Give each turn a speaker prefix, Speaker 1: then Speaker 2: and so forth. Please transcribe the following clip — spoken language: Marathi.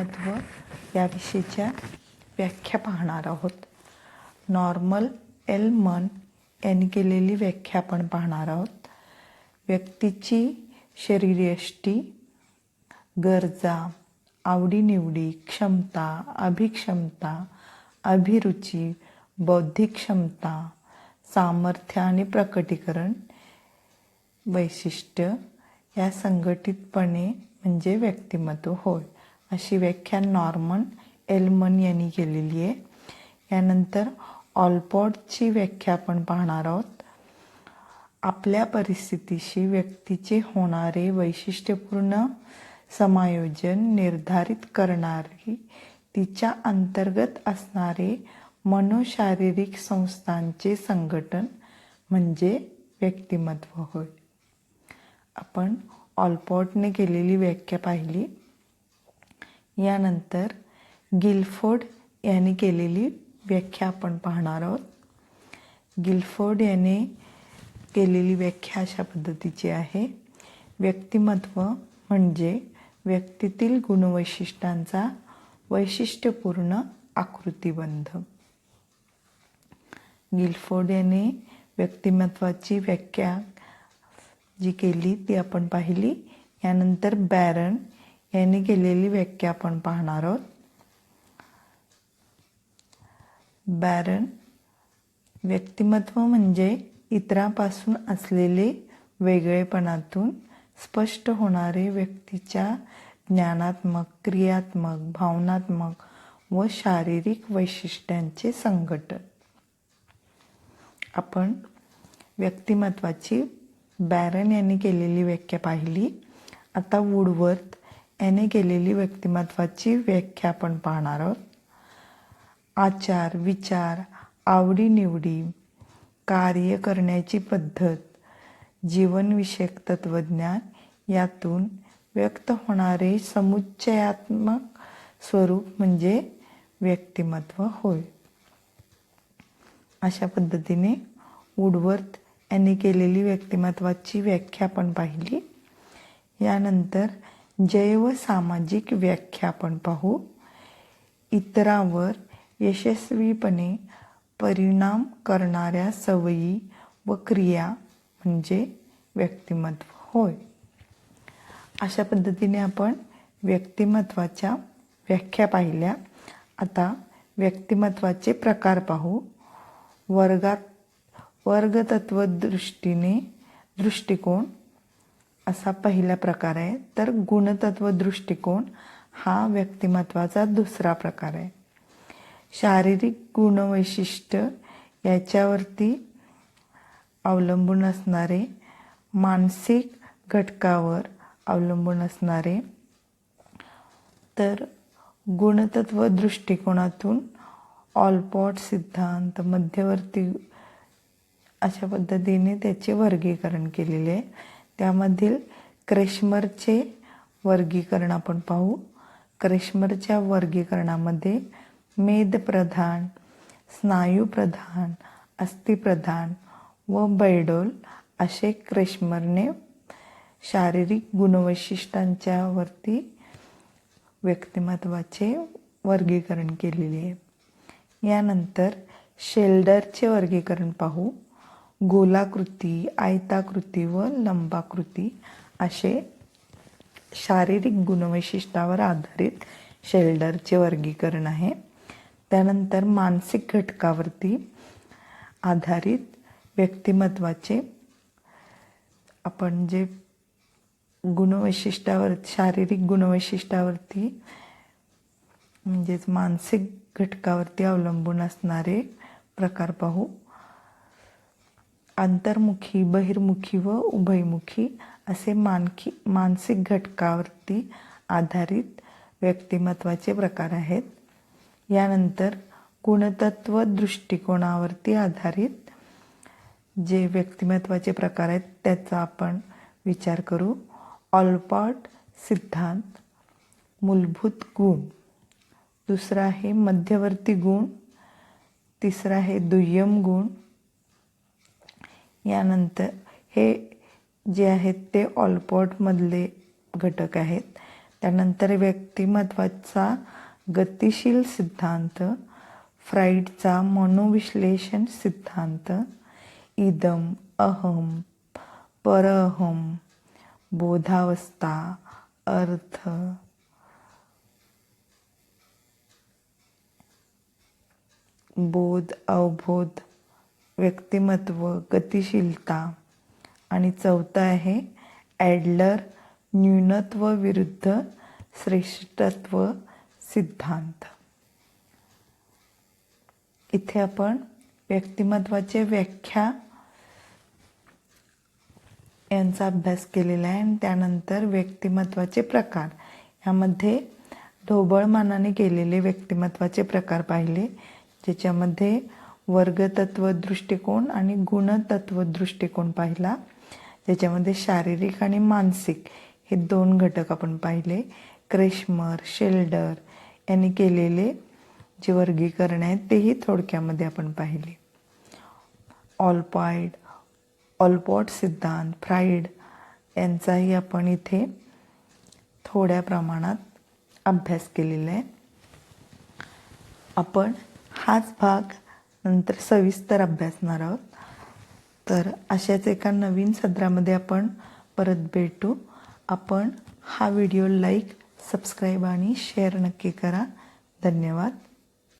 Speaker 1: महत्त्व याविषयीच्या व्याख्या पाहणार आहोत. नॉर्मल एल मन यांनी केलेली व्याख्या आपण पाहणार आहोत. व्यक्तीची शरीरयष्टी गरजा आवडीनिवडी क्षमता अभिक्षमता अभिरुची बौद्धिक क्षमता सामर्थ्य आणि प्रकटीकरण वैशिष्ट्य या संघटितपणे म्हणजे व्यक्तिमत्व होय. अशी व्याख्या नॉर्मन एलमन यांनी केलेली आहे. यानंतर ऑलपॉटची व्याख्या आपण पाहणार आहोत. आपल्या परिस्थितीशी व्यक्तीचे होणारे वैशिष्ट्यपूर्ण समायोजन निर्धारित करणारी तिच्या अंतर्गत असणारे मनोशारीरिक संस्थांचे संघटन म्हणजे व्यक्तिमत्व होय. आपण ऑलपॉटने केलेली व्याख्या पाहिली. यानंतर गिलफोर्ड यांनी केलेली व्याख्या आपण पाहणार आहोत. गिलफोर्ड याने केलेली व्याख्या अशा पद्धतीची आहे. व्यक्तिमत्व म्हणजे व्यक्तीतील गुणवैशिष्ट्यांचा वैशिष्ट्यपूर्ण आकृतिबंध. गिलफोर्ड याने व्यक्तिमत्वाची व्याख्या जी केली ती आपण पाहिली. यानंतर बॅरन यांनी केलेली व्याख्या आपण पाहणार आहोत. बॅरन व्यक्तिमत्व म्हणजे इतरांपासून असलेले वेगळेपणातून स्पष्ट होणारे व्यक्तीच्या ज्ञानात्मक क्रियात्मक भावनात्मक व शारीरिक वैशिष्ट्यांचे संघटन. आपण व्यक्तिमत्वाची बॅरन यांनी केलेली व्याख्या पाहिली. आता वुडवर्थ याने केलेली व्यक्तिमत्वाची व्याख्या आपण पाहणार आहोत. आचार विचार आवडीनिवडी कार्य करण्याची पद्धत जीवनविषयक तत्त्वज्ञान यातून व्यक्त होणारे समुच्चयात्मक स्वरूप म्हणजे व्यक्तिमत्व होय. अशा पद्धतीने वुडवर्थ यांनी केलेली व्यक्तिमत्वाची व्याख्या आपण पाहिली. यानंतर जैव सामाजिक व्याख्या आपण पाहू. इतरांवर यशस्वीपणे परिणाम करणाऱ्या सवयी व क्रिया म्हणजे व्यक्तिमत्व. होय. अशा पद्धतीने आपण व्यक्तिमत्वाच्या व्याख्या पाहिल्या. आता व्यक्तिमत्वाचे प्रकार पाहू. वर्गात वर्गतत्व दृष्टीने दृष्टिकोन असा पहिला प्रकार आहे. तर गुणतत्व दृष्टिकोन हा व्यक्तिमत्वाचा दुसरा प्रकार आहे. शारीरिक गुणवैशिष्ट्य याच्यावरती अवलंबून असणारे मानसिक घटकावर अवलंबून असणारे. तर गुणतत्व दृष्टिकोनातून ऑलपॉट सिद्धांत मध्यवर्ती अशा पद्धतीने त्याचे वर्गीकरण केलेले आहे. त्यामधील क्रेशमरचे वर्गीकरण आपण पाहू. क्रेशमरच्या वर्गीकरणामध्ये मेदप्रधान स्नायूप्रधान अस्थिप्रधान व बैडोल असे क्रेशमरने शारीरिक गुणवैशिष्ट्यांच्यावरती व्यक्तिमत्वाचे वर्गीकरण केलेले आहे. यानंतर शेल्डरचे वर्गीकरण पाहू. गोलाकृती आयताकृती व लंबाकृती असे शारीरिक गुणवैशिष्ट्यावर आधारित शेल्डरचे वर्गीकरण आहे. त्यानंतर मानसिक घटकावरती आधारित व्यक्तिमत्वाचे आपण जे गुणवैशिष्ट्यावर शारीरिक गुणवैशिष्ट्यावरती म्हणजेच मानसिक घटकावरती अवलंबून असणारे प्रकार पाहू. अंतर्मुखी बहिर्मुखी व उभयमुखी असे मानकी मानसिक घटकावरती आधारित व्यक्तिमत्वाचे प्रकार आहेत. यानंतर गुणतत्व दृष्टिकोनावरती आधारित जे व्यक्तिमत्वाचे प्रकार आहेत त्याचा आपण विचार करू. ऑलपॉट सिद्धांत मूलभूत गुण. दुसरा आहे मध्यवर्ती गुण. तिसरा आहे दुय्यम गुण. यानंतर हे जे आहेत ते ऑलपॉटमधले घटक आहेत. त्यानंतर व्यक्तिमत्वाचा गतिशील सिद्धांत फ्राईडचा मनोविश्लेषण सिद्धांत इदम अहम परअहम बोधावस्था अर्थ बोध अवबोध व्यक्तिमत्व गतिशीलता आणि चौथं आहे ॲडलर न्यूनत्व विरुद्ध श्रेष्ठत्व सिद्धांत. इथे आपण व्यक्तिमत्वाचे व्याख्या यांचा अभ्यास केलेला आहे आणि त्यानंतर व्यक्तिमत्वाचे प्रकार. यामध्ये ढोबळमानाने केलेले व्यक्तिमत्वाचे प्रकार पाहिले ज्याच्यामध्ये वर्गतत्व दृष्टिकोन आणि गुणतत्व दृष्टिकोन पाहिला. ज्याच्यामध्ये शारीरिक आणि मानसिक हे दोन घटक आपण पाहिले. क्रेशमर शेल्डर यांनी केलेले जे वर्गीकरण आहे तेही थोडक्यामध्ये आपण पाहिले. ऑलपॉइड ऑलपॉट सिद्धांत फ्राईड यांचाही आपण इथे थोड्या प्रमाणात अभ्यास केलेला आहे. आपण हाच भाग नंतर सविस्तर अभ्यासणार आहोत. तर अशाच एका नवीन सत्रामध्ये आपण परत भेटू. आपण हा व्हिडिओ लाईक सबस्क्राईब आणि शेअर नक्की करा. धन्यवाद.